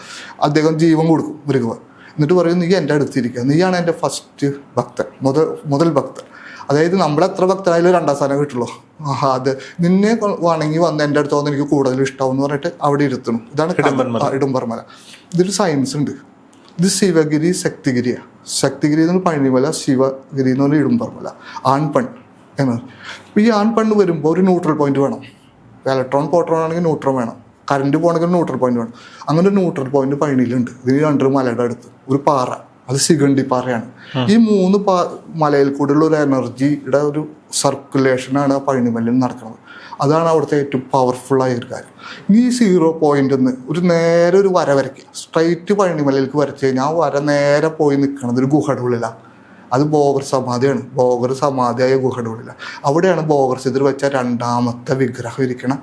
അദ്ദേഹം ജീവൻ കൊടുക്കും മുരുകവാൻ എന്നിട്ട് പറയും നീ എന്റെ അടുത്തിരിക്കുക. നീയാണ് എന്റെ ഫസ്റ്റ് ഭക്തൻ മുതൽ മുതൽ ഭക്തൻ. അതായത് നമ്മൾ എത്ര ഭക്തരായാലും രണ്ടാം സ്ഥാനം കിട്ടുള്ളൂ. ആഹാ അത് നിന്നെ വണങ്ങി വന്ന് എന്റെ അടുത്ത് വന്ന് എനിക്ക് കൂടുതൽ ഇഷ്ടമാവും എന്ന് പറഞ്ഞിട്ട് അവിടെ ഇരുത്തണം. ഇതാണ് ഇടുംബർമല. ഇതൊരു സയൻസ് ഉണ്ട്. ഇത് ശിവഗിരി ശക്തിഗിരിയാണ് ശക്തിഗിരി എന്ന് പറഞ്ഞ പഴനിമല ശിവഗിരി എന്ന് പറഞ്ഞാൽ ഇടുംബർമല. ആൺപൺ എന്നാണ് ഈ ആൺപണ്ണ് വരുമ്പോൾ ഒരു ന്യൂട്രൽ പോയിന്റ് വേണം. ഇലക്ട്രോൺ പോട്ടോൺ ആണെങ്കിൽ ന്യൂട്രൺ വേണം. കറണ്ട് പോകണമെങ്കിൽ ന്യൂട്രൽ പോയിന്റ് വേണം. അങ്ങനെ ഒരു ന്യൂട്രൽ പോയിന്റ് പഴനിയിലുണ്ട് ഇതിന് രണ്ടൊരു മലയുടെ അടുത്ത്. ഒരു പാറ. അത് ശിഖണ്ഡി പാറയാണ്. ഈ മൂന്ന് പാ മലയിൽ കൂടെയുള്ള ഒരു എനർജിയുടെ ഒരു സർക്കുലേഷനാണ് ആ പഴനിമലയിൽ നടക്കുന്നത്. അതാണ് അവിടുത്തെ ഏറ്റവും പവർഫുൾ ആയ ഒരു കാര്യം. ഈ സീറോ പോയിന്റ് എന്ന് ഒരു നേരെ ഒരു വര വരയ്ക്കുക സ്ട്രൈറ്റ് പഴനിമലയിലേക്ക് വരച്ചു കഴിഞ്ഞാൽ ആ വര നേരെ പോയി നിൽക്കുന്നത് ഒരു ഗുഹയുടെ ഉള്ളിലാണ് അത് ബോഗർ സമാധിയാണ്. ബോഗർ സമാധിയായ ഗുഹയുടെ ഉള്ളിലാണ് അവിടെയാണ് ബോഗർ സിദ്ധർ വെച്ച രണ്ടാമത്തെ വിഗ്രഹം ഇരിക്കണ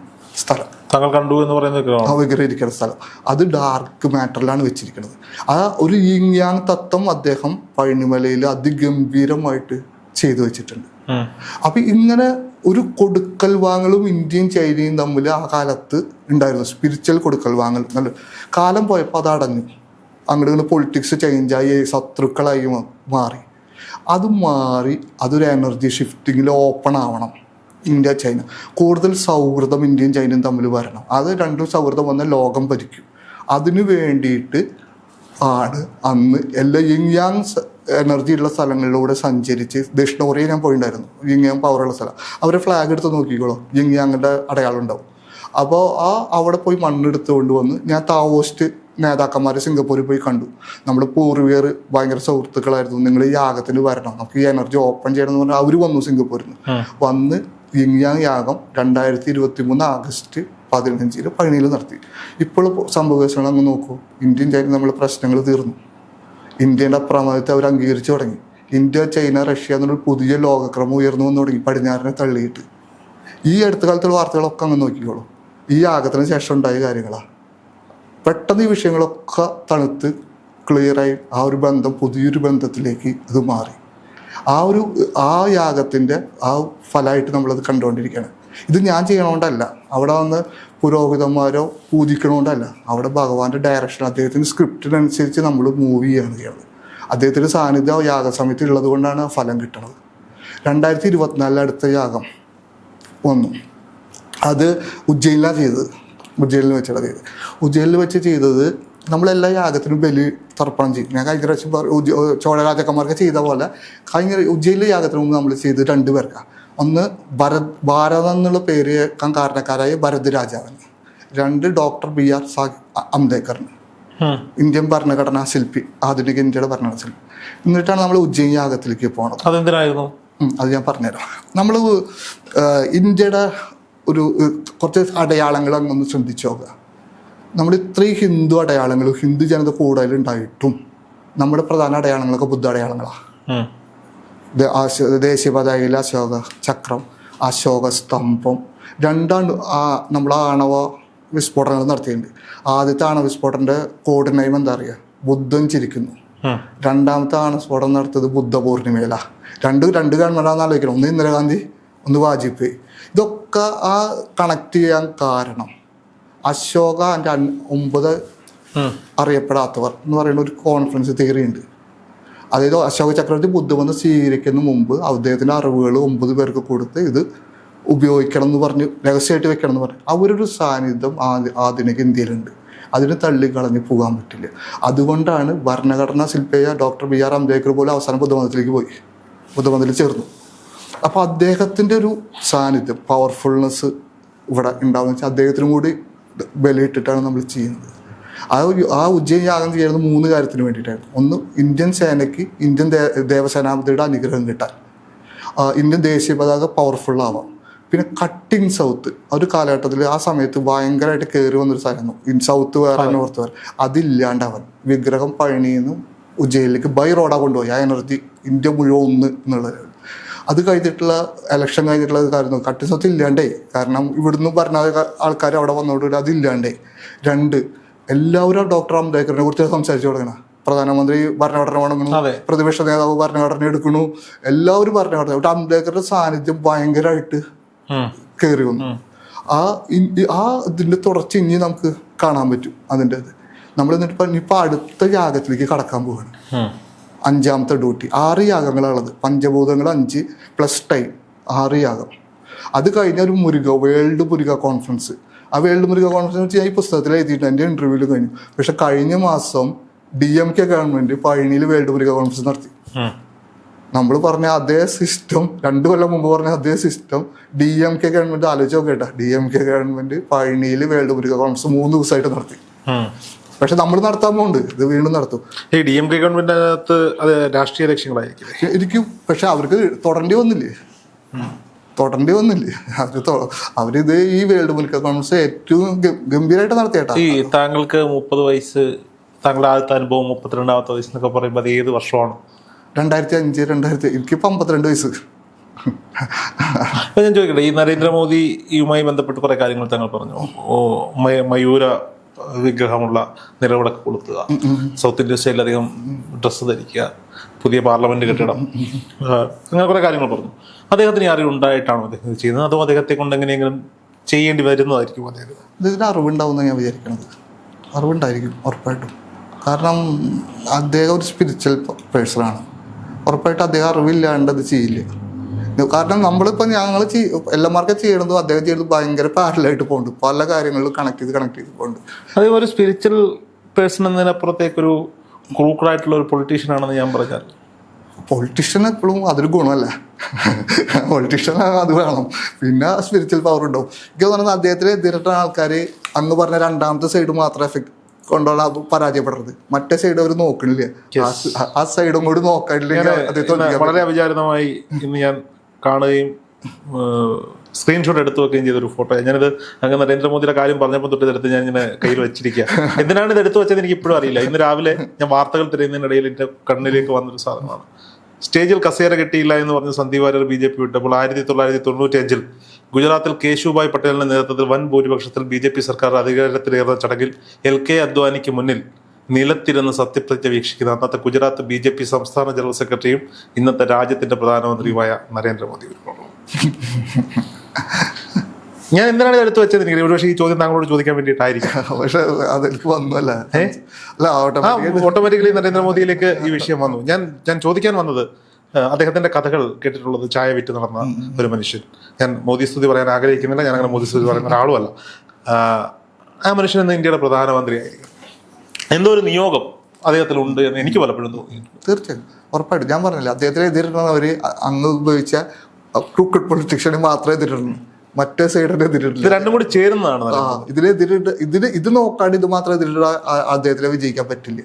സ്ഥലം. താങ്കൾ കണ്ടു എന്ന് പറയുന്ന ആ വിഗ്രഹം ഇരിക്കുന്ന സ്ഥലം. അത് ഡാർക്ക് മാറ്ററിലാണ് വെച്ചിരിക്കുന്നത് ആ ഒരു യിങ് തത്വം അദ്ദേഹം പഴനിമലയിൽ അതിഗംഭീരമായിട്ട് ചെയ്തു വെച്ചിട്ടുണ്ട്. അപ്പൊ ഇങ്ങനെ ഒരു കൊടുക്കൽ വാങ്ങലും ഇന്ത്യയും ചൈനയും തമ്മിൽ ആ കാലത്ത് ഉണ്ടായിരുന്നു. സ്പിരിച്വൽ കൊടുക്കൽ വാങ്ങൽ നല്ല കാലം പോയപ്പോൾ അത് അടഞ്ഞു അങ്ങോട്ട് ഇങ്ങനെ പൊളിറ്റിക്സ് ചേഞ്ചായി ശത്രുക്കളായി മാറി. അത് മാറി അതൊരു എനർജി ഷിഫ്റ്റിങ്ങിൽ ഓപ്പൺ ആവണം. India China. കൂടുതൽ സൗഹൃദം ഇന്ത്യയും ചൈനയും തമ്മിൽ വരണം. അത് രണ്ടും സൗഹൃദം വന്ന ലോകം ഭരിക്കും. അതിനു വേണ്ടിയിട്ട് ആണ് അന്ന് എല്ലാ യിങ്യാങ് എനർജി ഉള്ള സ്ഥലങ്ങളിലൂടെ സഞ്ചരിച്ച് ദക്ഷിണ കൊറിയ ഞാൻ പോയിട്ടുണ്ടായിരുന്നു യിങ്യാങ് പവറുള്ള സ്ഥലം. അവരെ ഫ്ലാഗ് എടുത്ത് നോക്കിക്കോളൂ. യിങ്യാങ്ങിന്റെ അടയാളം ഉണ്ടാവും. അപ്പോൾ ആ അവിടെ പോയി മണ്ണെടുത്ത് കൊണ്ടുവന്ന് ഞാൻ താവോസ്റ്റ് നേതാക്കന്മാർ സിംഗപ്പൂരിൽ പോയി കണ്ടു. നമ്മൾ പൂർവികർ ഭയങ്കര സുഹൃത്തുക്കളായിരുന്നു. നിങ്ങൾ ഈ യാഗത്തിന് വരണം. നമുക്ക് ഈ എനർജി ഓപ്പൺ ചെയ്യണം എന്ന് പറഞ്ഞാൽ അവർ വന്നു സിംഗപ്പൂരിൽ നിന്ന് വന്ന് യിങ്യാങ് യാഗം രണ്ടായിരത്തി ഇരുപത്തി മൂന്ന് ആഗസ്റ്റ് പതിനഞ്ചിൽ പഴനിയിൽ നടത്തി. ഇപ്പോൾ സംഭവിച്ചാൽ അങ്ങ് നോക്കൂ. ഇന്ത്യൻ ചൈന നമ്മളെ പ്രശ്നങ്ങൾ തീർന്നു. ഇന്ത്യയുടെ അപ്രമാദത്തെ അവർ അംഗീകരിച്ചു തുടങ്ങി. ഇന്ത്യ ചൈന റഷ്യ എന്നുള്ള പുതിയ ലോകക്രമം ഉയർന്നു വന്നു തുടങ്ങി പടിഞ്ഞാറിനെ തള്ളിയിട്ട്. ഈ അടുത്ത കാലത്തുള്ള വാർത്തകളൊക്കെ അങ്ങ് നോക്കിക്കോളൂ. ഈ യാഗത്തിന് ശേഷം ഉണ്ടായ കാര്യങ്ങളാണ് പെട്ടെന്ന് ഈ വിഷയങ്ങളൊക്കെ തണുത്ത് ക്ലിയറായി ആ ഒരു ബന്ധം പുതിയൊരു ബന്ധത്തിലേക്ക് ഇത് മാറി. ആ ഒരു ആ യാഗത്തിന്റെ ആ ഫലമായിട്ട് നമ്മളത് കണ്ടുകൊണ്ടിരിക്കുകയാണ്. ഇത് ഞാൻ ചെയ്യണോണ്ടല്ല. അവിടെ വന്ന് പുരോഹിതന്മാരോ പൂജിക്കണോണ്ടല്ല. അവിടെ ഭഗവാന്റെ ഡയറക്ഷൻ അദ്ദേഹത്തിന്റെ സ്ക്രിപ്റ്റിനനുസരിച്ച് നമ്മൾ മൂവ് ചെയ്യുകയാണ് ചെയ്യുന്നത്. അദ്ദേഹത്തിന്റെ സാന്നിധ്യം ആ യാഗസമയത്ത് ഉള്ളത് കൊണ്ടാണ് ആ ഫലം കിട്ടുന്നത് രണ്ടായിരത്തി ഇരുപത്തിനാലിൽ അടുത്ത യാഗം വന്നു. അത് ഉജ്ജയിനിലാണ് ചെയ്തത്. ഉജ്ജയിനിൽ വെച്ചാണ് ചെയ്തത്. ഉജ്ജയിലിൽ വെച്ച് ചെയ്തത് നമ്മളെല്ലാ യാഗത്തിനും ബലി തർപ്പണം ചെയ്യും. ഞാൻ കഴിഞ്ഞ പ്രാവശ്യം ചോഴ രാജാക്കന്മാർക്ക് ചെയ്ത പോലെ കഴിഞ്ഞ ഉജ്ജയിലെ യാഗത്തിന് മുമ്പ് നമ്മൾ ചെയ്ത് രണ്ട് പേർക്കാണ് ഒന്ന് ഭരത് ഭാരതം എന്നുള്ള പേര് കേൾക്കാൻ കാരണക്കാരായ ഭരത് രാജാവിന് രണ്ട് ഡോക്ടർ ബി ആർ സാ അംബേദ്കറിന് ഇന്ത്യൻ ഭരണഘടനാ ശില്പി ആധുനിക ഇന്ത്യയുടെ ഭരണഘടനാ ശില്പി. എന്നിട്ടാണ് നമ്മൾ ഉജ്ജയിൻ യാഗത്തിലേക്ക് അതെന്തിനായിരുന്നു? അത് ഞാൻ പറഞ്ഞുതരാം. നമ്മൾ ഇന്ത്യയുടെ ഒരു കുറച്ച് അടയാളങ്ങൾ അങ്ങൊന്ന് ശ്രദ്ധിച്ചു നോക്കുക. നമ്മൾ ഇത്രയും ഹിന്ദു അടയാളങ്ങൾ ഹിന്ദു ജനത കൂടുതലുണ്ടായിട്ടും നമ്മുടെ പ്രധാന അടയാളങ്ങളൊക്കെ ബുദ്ധ അടയാളങ്ങളാണ് ദേശീയ പതാകയിൽ അശോക ചക്രം അശോക സ്തംഭം രണ്ടാണ്ട് ആ നമ്മൾ ആണവ വിസ്ഫോടനങ്ങൾ നടത്തിയിട്ടുണ്ട്. ആദ്യത്തെ ആണവ വിസ്ഫോടനന്റെ കോഡ് നെയിം എന്താ അറിയുക ബുദ്ധൻ ചിരിക്കുന്നു. രണ്ടാമത്തെ ആണവ സ്ഫോടനം നടത്തിയത് ബുദ്ധ പൂർണിമയിലാണ് രണ്ട് രണ്ട് ഗവൺമെന്റാണെന്ന് ആലോചിക്കണം ഒന്ന് ഇന്ദിരാഗാന്ധി ഒന്ന് വാജിപ്പ്. ഇതൊക്കെ ആ കണക്ട് ചെയ്യാൻ കാരണം അശോക എന്റെ ഒമ്പത് അറിയപ്പെടാത്തവർ എന്ന് പറയുന്ന ഒരു കോൺഫറൻസ് തിയറി ഉണ്ട്. അതായത് അശോക ചക്രവർത്തി ബുദ്ധമതം സ്വീകരിക്കുന്ന മുമ്പ് അദ്ദേഹത്തിന്റെ അറിവുകൾ ഒമ്പത് പേർക്ക് കൊടുത്ത് ഇത് ഉപയോഗിക്കണം എന്ന് പറഞ്ഞ് രഹസ്യമായിട്ട് വെക്കണം എന്ന് പറഞ്ഞു. അവരൊരു സാന്നിധ്യം ആധു- ആധുനിക ഇന്ത്യയിലുണ്ട്. അതിന് തള്ളിക്കളഞ്ഞ് പോകാൻ പറ്റില്ല. അതുകൊണ്ടാണ് ഭരണഘടനാ ശില്പിയായ ഡോക്ടർ ബി ആർ അംബേദ്കർ പോലും അവസാനം ബുദ്ധമതത്തിലേക്ക് പോയി. ബുദ്ധമതത്തിൽ ചേർന്നു. അപ്പോൾ അദ്ദേഹത്തിന്റെ ഒരു സാന്നിധ്യം പവർഫുൾനെസ് ഇവിടെ ഉണ്ടാവുന്ന വെച്ചാൽ അദ്ദേഹത്തിനും കൂടി ബലിയിട്ടിട്ടാണ് നമ്മൾ ചെയ്യുന്നത്. ആ ആ ഉജ്ജയിൻ യാഗം ചെയ്യുന്നത് മൂന്ന് കാര്യത്തിന് വേണ്ടിയിട്ടായിരുന്നു. ഒന്ന് ഇന്ത്യൻ സേനയ്ക്ക് ഇന്ത്യൻ ദേവസേനാപതിയുടെ അനുഗ്രഹം കിട്ടാൻ. ഇന്ത്യൻ ദേശീയ പതാക പവർഫുൾ ആവാം. പിന്നെ കട്ടിങ് സൗത്ത് ആ ഒരു കാലഘട്ടത്തിൽ ആ സമയത്ത് ഭയങ്കരമായിട്ട് കയറി വന്നൊരു സ്ഥലമായിരുന്നു ഇൻ സൗത്ത് വേറെ നോർത്ത് വേറെ. അതില്ലാണ്ടവൻ. വിഗ്രഹം പഴനിയിൽ നിന്നും ഉജ്ജയിനിലേക്ക് ബൈ റോഡാ കൊണ്ടുപോയി. ആ എനർജി ഇന്ത്യ മുഴുവൻ ഒന്ന് എന്നുള്ളത് അത് കഴിഞ്ഞിട്ടുള്ള ഇലക്ഷൻ കഴിഞ്ഞിട്ടുള്ള കാര്യം കട്ടിസ്വത്ത് ഇല്ലാണ്ടേ. കാരണം ഇവിടുന്ന് പറഞ്ഞ ആൾക്കാർ അവിടെ വന്നോണ്ട് അതില്ലാണ്ടേ രണ്ട് എല്ലാവരും ഡോക്ടർ അംബേദ്കറിനെ കുറിച്ച് സംസാരിച്ചു തുടങ്ങണം. പ്രധാനമന്ത്രി ഭരണഘടന വണങ്ങുന്നു അതെ. പ്രതിപക്ഷ നേതാവ് ഭരണഘടന എടുക്കണു. എല്ലാവരും ഭരണഘടന ഇവിടെ അംബേദ്കറുടെ സാന്നിധ്യം ഭയങ്കരമായിട്ട്. കയറി വന്നു. ആ ആ ഇതിന്റെ തുടർച്ച ഇനി നമുക്ക് കാണാൻ പറ്റും അതിന്റെ നമ്മൾ എന്നിട്ട് ഇപ്പം അടുത്ത യാഗത്തിലേക്ക് കടക്കാൻ പോവാണ്. അഞ്ചാമത്തെ ഡ്യൂട്ടി. ആറ് യാഗങ്ങളാണുള്ളത്. പഞ്ചഭൂതങ്ങൾ അഞ്ച് പ്ലസ് ടൈം. ആറ് യാഗം. അത് കഴിഞ്ഞ ഒരു മുരുക വേൾഡ് മുരുക കോൺഫറൻസ് ആ വേൾഡ് മുരുക കോൺഫറൻസ് വെച്ച് ഞാൻ ഈ പുസ്തകത്തിൽ എഴുതിയിട്ട് എന്റെ ഇന്റർവ്യൂവിൽ കഴിഞ്ഞു. പക്ഷെ കഴിഞ്ഞ മാസം ഡി എം കെ ഗവൺമെന്റ് പഴനിയിൽ വേൾഡ് മുരുക കോൺഫറൻസ് നടത്തി. നമ്മൾ പറഞ്ഞ അതേ സിസ്റ്റം രണ്ടു കൊല്ലം മുമ്പ് പറഞ്ഞ അതേ system D M K government ആലോചിച്ച് നോക്കേട്ടാ ഡി എം കെ ഗവൺമെന്റ് പഴനിയിൽ വേൾഡ് മുരുക കോൺഫറൻസ് മൂന്ന് ദിവസമായിട്ട് നടത്തി. പക്ഷെ നമ്മൾ നടത്താൻ പോകുന്നുണ്ട് ഇത് വീണ്ടും നടത്തും. ഈ ഡി എം കെ ഗവൺമെന്റിനകത്ത് അത് രാഷ്ട്രീയ ലക്ഷ്യങ്ങളായിരിക്കും. ഇരിക്കും. പക്ഷെ അവർക്ക് തുടരേണ്ടി വന്നില്ലേ? തുടരേണ്ടി വന്നില്ലേ? അവർ അവരിത് ഈ വേൾഡ് മുൽക്ക കോൺഗ്രസ് ഏറ്റവും ഗംഭീരമായിട്ട് നടത്തിയേട്ടാ ഈ താങ്കൾക്ക് മുപ്പത് വയസ്സ് താങ്കളുടെ ആദ്യത്തെ അനുഭവം മുപ്പത്തിരണ്ടാമത്തെ വയസ്സ് എന്നൊക്കെ പറയുമ്പോൾ അത് ഏത് വർഷമാണ്? രണ്ടായിരത്തി അഞ്ച് രണ്ടായിരത്തി എനിക്കിപ്പോൾ അമ്പത്തിരണ്ട് വയസ്സ്. അപ്പൊ ഞാൻ ചോദിക്കട്ടെ ഈ നരേന്ദ്രമോദിയുമായി ബന്ധപ്പെട്ട് കുറെ കാര്യങ്ങൾ താങ്കൾ പറഞ്ഞു? ഓ മയൂര വിഗ്രഹമുള്ള നിലവിളക്ക് കൊളുത്തുക. സൗത്ത് ഇന്ത്യ സ്റ്റൈലിലധികം ഡ്രസ്സ് ധരിക്കുക പുതിയ പാർലമെന്റ് കെട്ടിടം അങ്ങനെ കുറെ കാര്യങ്ങൾ പറഞ്ഞു. അദ്ദേഹത്തിന് ഈ അറിവുണ്ടായിട്ടാണോ അദ്ദേഹം ഇത് ചെയ്യുന്നത്. അതോ അദ്ദേഹത്തെ കൊണ്ട് എങ്ങനെയെങ്കിലും ചെയ്യേണ്ടി വരുന്നതായിരിക്കും അദ്ദേഹം. ഇതിന് അറിവുണ്ടാവുമെന്ന് ഞാൻ വിചാരിക്കുന്നത് അറിവുണ്ടായിരിക്കും ഉറപ്പായിട്ടും. കാരണം അദ്ദേഹം ഒരു സ്പിരിച്വൽ പേഴ്സണാണ് ഉറപ്പായിട്ട് അദ്ദേഹം അറിവില്ലാണ്ട് അത് ചെയ്യില്ല. കാരണം നമ്മളിപ്പോൾ ഞങ്ങൾ എല്ലാമാർക്കും ചെയ്യണതും അദ്ദേഹം ചെയ്യുന്നത് ഭയങ്കര പാരലായിട്ട് പോകുന്നുണ്ട് പല കാര്യങ്ങളിലും കണക്ട് ചെയ്ത് കണക്ട് ചെയ്ത് പോകുന്നുണ്ട് അതേ ഒരു സ്പിരിച്വൽ പേഴ്സൺ എന്നതിനപ്പുറത്തേക്കൊരു ക്രൂക്കറായിട്ടുള്ള ഒരു പൊളിറ്റീഷ്യൻ ആണെന്ന് ഞാൻ പറഞ്ഞാൽ. പൊളിറ്റീഷ്യൻ എപ്പോഴും അതൊരു ഗുണമല്ല. പൊളിറ്റീഷ്യൻ അത് വേണം. പിന്നെ സ്പിരിച്വൽ പവർ ഉണ്ടാവും. എനിക്ക് തോന്നുന്നത് അദ്ദേഹത്തിന് എതിരിട്ട ആൾക്കാർ അങ്ങ് പറഞ്ഞ രണ്ടാമത്തെ സൈഡ് മാത്രം എഫക്ട് കൊണ്ടുള്ള പരാജയപ്പെടുന്നത്. മറ്റേ സൈഡ് അവർ നോക്കണില്ല. ആ സൈഡും കൂടി നോക്കാനില്ല വളരെ അവിചാരിതമായി ഇന്ന് ഞാൻ കാണുകയും സ്ക്രീൻഷോട്ട് എടുത്തു വെക്കുകയും ചെയ്തൊരു ഫോട്ടോ. ഞാനിത് അങ്ങ് നരേന്ദ്രമോദിയുടെ കാര്യം പറഞ്ഞപ്പോൾ തൊട്ട് ഇതെടുത്ത് ഞാൻ ഇങ്ങനെ കയ്യിൽ വെച്ചിരിക്കുക. എന്തിനാണ് ഇത് എടുത്തു വെച്ചത് എനിക്ക് ഇപ്പോഴും അറിയില്ല. ഇന്ന് രാവിലെ ഞാൻ വാർത്തകൾ തിരയുന്നതിനിടയിൽ എന്റെ കണ്ണിലേക്ക് വന്നൊരു സാധനമാണ്. സ്റ്റേജിൽ കസേര കിട്ടിയില്ല എന്ന് പറഞ്ഞ് Sandeep Warrier B J P വിട്ടപ്പോൾ ആയിരത്തി തൊള്ളായിരത്തി തൊണ്ണൂറ്റി അഞ്ചിൽ ഗുജറാത്തിൽ കേശുഭായ് പട്ടേലിന്റെ നേതൃത്വത്തിൽ വൻ ഭൂരിപക്ഷത്തിൽ ബി ജെ പി സർക്കാർ അധികാരത്തിലേറുന്ന ചടങ്ങിൽ എൽ കെ അദ്വാനിക്ക് മുന്നിൽ നിലത്തിരുന്ന് സത്യപ്രതിജ്ഞ വീക്ഷിക്കുന്ന അന്നത്തെ ഗുജറാത്ത് ബി ജെ പി സംസ്ഥാന ജനറൽ സെക്രട്ടറിയും ഇന്നത്തെ രാജ്യത്തിന്റെ പ്രധാനമന്ത്രിയുമായ നരേന്ദ്രമോദി ഞാൻ എന്തിനാണ് എടുത്തു വെച്ചത് എനിക്ക് ഒരുപക്ഷെ ഈ ചോദ്യം താങ്കളോട് ചോദിക്കാൻ വേണ്ടിയിട്ടായിരിക്കും. പക്ഷെ അതെനിക്ക് വന്നല്ല. അല്ല ഓട്ടോമാറ്റിക്കലി നരേന്ദ്രമോദിയിലേക്ക് ഈ വിഷയം വന്നു. ഞാൻ ഞാൻ ചോദിക്കാൻ വന്നത് അദ്ദേഹത്തിന്റെ കഥകൾ കേട്ടിട്ടുള്ളത് ചായ വിറ്റ് നടന്ന ഒരു മനുഷ്യൻ. ഞാൻ മോദി സ്തുതി പറയാൻ ആഗ്രഹിക്കുന്നില്ല ഞാൻ അങ്ങനെ മോദി സ്തുതി പറയുന്ന ഒരാളുമല്ല. ആ, ആ മനുഷ്യൻ ഇന്ന് ഇന്ത്യയുടെ പ്രധാനമന്ത്രിയായിരിക്കും. എന്തോ ഒരു നിയോഗം അദ്ദേഹത്തിലുണ്ട് എന്ന് എനിക്ക് പലപ്പോഴും തോന്നി. തീർച്ചയായും. ഉറപ്പായിട്ടും. ഞാൻ പറഞ്ഞില്ല അദ്ദേഹത്തിന് അവർ അങ്ങ് ഉപയോഗിച്ച ക്രൂക്കഡ് പൊളിറ്റിക്സിനെ മാത്രമേ എതിരിടുന്നു മറ്റേ സൈഡിനെ എതിരിട്ടില്ല ഇത് രണ്ടും കൂടി ചേരുന്നതാണ് ഇതിനെ എതിരിട്ട് ഇതിന് ഇത് നോക്കാണ്ട് ഇത് മാത്രം എതിരിട്ട അദ്ദേഹത്തിന് വിജയിക്കാൻ പറ്റില്ല.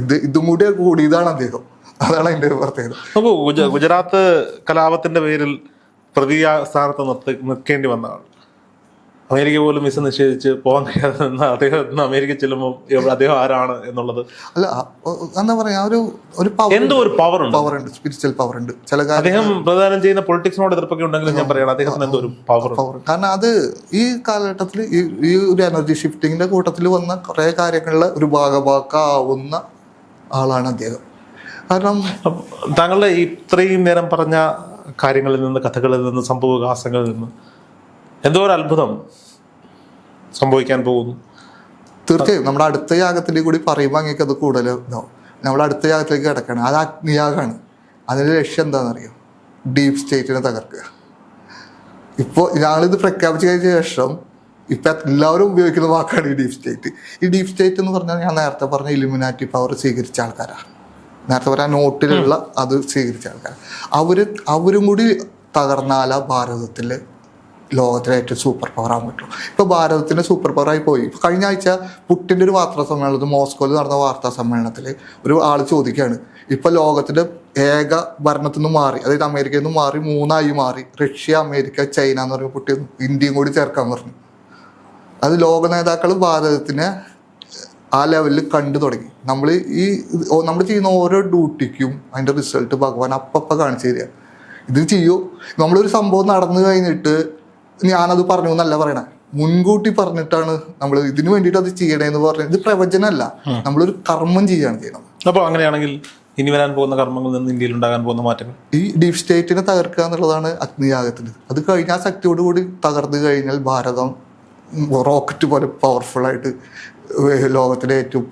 ഇത് ഇതും കൂടി കൂടിയതാണ് അദ്ദേഹം. അതാണ് അതിന്റെ പ്രത്യേകത. നോക്കൂ ഗുജറാത്ത് കലാപത്തിന്റെ പേരിൽ പ്രതി സ്ഥാനത്ത് നിർത്തി നിൽക്കേണ്ടി വന്ന ആൾ അമേരിക്ക പോലും വിസ നിഷേധിച്ച് പോകാൻ കഴിയാതെ അദ്ദേഹം ഇന്ന് അമേരിക്ക ചെല്ലുമ്പോൾ അദ്ദേഹം ആരാണ് എന്നുള്ളത്? അല്ല എന്താ പറയാ ഒരു ഒരു എന്തോ ഒരു പവർ ഉണ്ട്. പവർ ഉണ്ട് സ്പിരിച്വൽ പവർ ഉണ്ട്. ചില അദ്ദേഹം പ്രധാനം ചെയ്യുന്ന പൊളിറ്റിക്സിനോട് എതിർപ്പൊക്കെ ഉണ്ടെങ്കിലും ഞാൻ പറയണം അദ്ദേഹത്തിന് എന്തോ ഒരു പവർ പവർ കാരണം അത് ഈ കാലഘട്ടത്തിൽ ഈ ഒരു എനർജി ഷിഫ്റ്റിങ്ങിന്റെ കൂട്ടത്തിൽ വന്ന കുറെ കാര്യങ്ങളിലെ ഒരു ഭാഗഭാക്കാവുന്ന ആളാണ് അദ്ദേഹം. കാരണം താങ്കളുടെ ഇത്രയും നേരം പറഞ്ഞ കാര്യങ്ങളിൽ നിന്ന് കഥകളിൽ നിന്ന് സംഭവവികാസങ്ങളിൽ നിന്ന് എന്തോ ഒരു അത്ഭുതം. സംഭവിക്കാൻ പോകുന്നു. തീർച്ചയായും നമ്മുടെ അടുത്ത യാഗത്തിൽ കൂടി പറയുമ്പോൾ അങ്ങേക്ക് അത് കൂടുതൽ ഇതാവും. നമ്മുടെ അടുത്ത യാഗത്തിലേക്ക് കിടക്കണം അത് അഗ്നിയാഗമാണ് അതിന്റെ ലക്ഷ്യം എന്താണെന്നറിയോ? ഡീപ് സ്റ്റേറ്റിനെ തകർക്കുക. ഇപ്പോൾ ഞങ്ങളിത് പ്രഖ്യാപിച്ചു കഴിഞ്ഞ ശേഷം ഇപ്പം എല്ലാവരും ഉപയോഗിക്കുന്ന വാക്കാണ് ഈ ഡീപ് സ്റ്റേറ്റ് ഈ ഡീപ് സ്റ്റേറ്റ് എന്ന് പറഞ്ഞാൽ ഞാൻ നേരത്തെ പറഞ്ഞ ഇലുമിനാറ്റി പവർ സ്വീകരിച്ച ആൾക്കാരാണ്. നേരത്തെ പറഞ്ഞ നോട്ടിലുള്ള അത് സ്വീകരിച്ച ആൾക്കാർ അവർ അവരും കൂടി തകർന്നാല ഭാരതത്തിൽ ലോകത്തിലെ ഏറ്റവും സൂപ്പർ പവർ ആകാൻ പറ്റുള്ളൂ. ഇപ്പോൾ ഭാരതത്തിന്റെ സൂപ്പർ പവർ ആയി പോയി. കഴിഞ്ഞ ആഴ്ച പുട്ടിന്റെ ഒരു വാർത്താ സമ്മേളനത്തിൽ മോസ്കോയിൽ നടന്ന വാർത്താ സമ്മേളനത്തിൽ ഒരു ആൾ ചോദിക്കുകയാണ് ഇപ്പോൾ ലോകത്തിന്റെ ഏക ഭരണത്തിൽ നിന്ന് മാറി അതായത് അമേരിക്കയിൽ നിന്ന് മാറി മൂന്നായി മാറി റഷ്യ അമേരിക്ക ചൈന എന്ന് പറയുമ്പോൾ പുട്ടി ഇന്ത്യയും കൂടി ചേർക്കാൻ പറഞ്ഞു. അത് ലോക നേതാക്കൾ ഭാരതത്തിനെ ആ ലെവലിൽ കണ്ടു തുടങ്ങി. നമ്മൾ ഈ നമ്മൾ ചെയ്യുന്ന ഓരോ ഡ്യൂട്ടിക്കും അതിന്റെ റിസൾട്ട് ഭഗവാൻ അപ്പപ്പ കാണിച്ചു തരിക. ഇത് ചെയ്യൂ. നമ്മളൊരു സംഭവം നടന്നു കഴിഞ്ഞിട്ട് ഞാനത് പറഞ്ഞു എന്നല്ല പറയണേ. മുൻകൂട്ടി പറഞ്ഞിട്ടാണ് നമ്മൾ ഇതിനു വേണ്ടിയിട്ട് അത് ചെയ്യണേന്ന് പറഞ്ഞത് ഇത് പ്രവചനമല്ല. നമ്മളൊരു കർമ്മം ചെയ്യാണ് ചെയ്യണം അപ്പോൾ അങ്ങനെയാണെങ്കിൽ ഇനി വരാൻ പോകുന്ന കർമ്മങ്ങളിൽ നിന്ന് ഇന്ത്യയിൽ ഉണ്ടാകാൻ പോകുന്ന മാറ്റങ്ങൾ? ഈ ഡീപ് സ്റ്റേറ്റിനെ തകർക്കുക എന്നുള്ളതാണ് അഗ്നിയാഗത്തിന് അത് കഴിഞ്ഞ ആ ശക്തിയോടുകൂടി തകർന്നു കഴിഞ്ഞാൽ ഭാരതം റോക്കറ്റ് പോലെ പവർഫുൾ ആയിട്ട് ലോകത്തിലെ ഏറ്റവും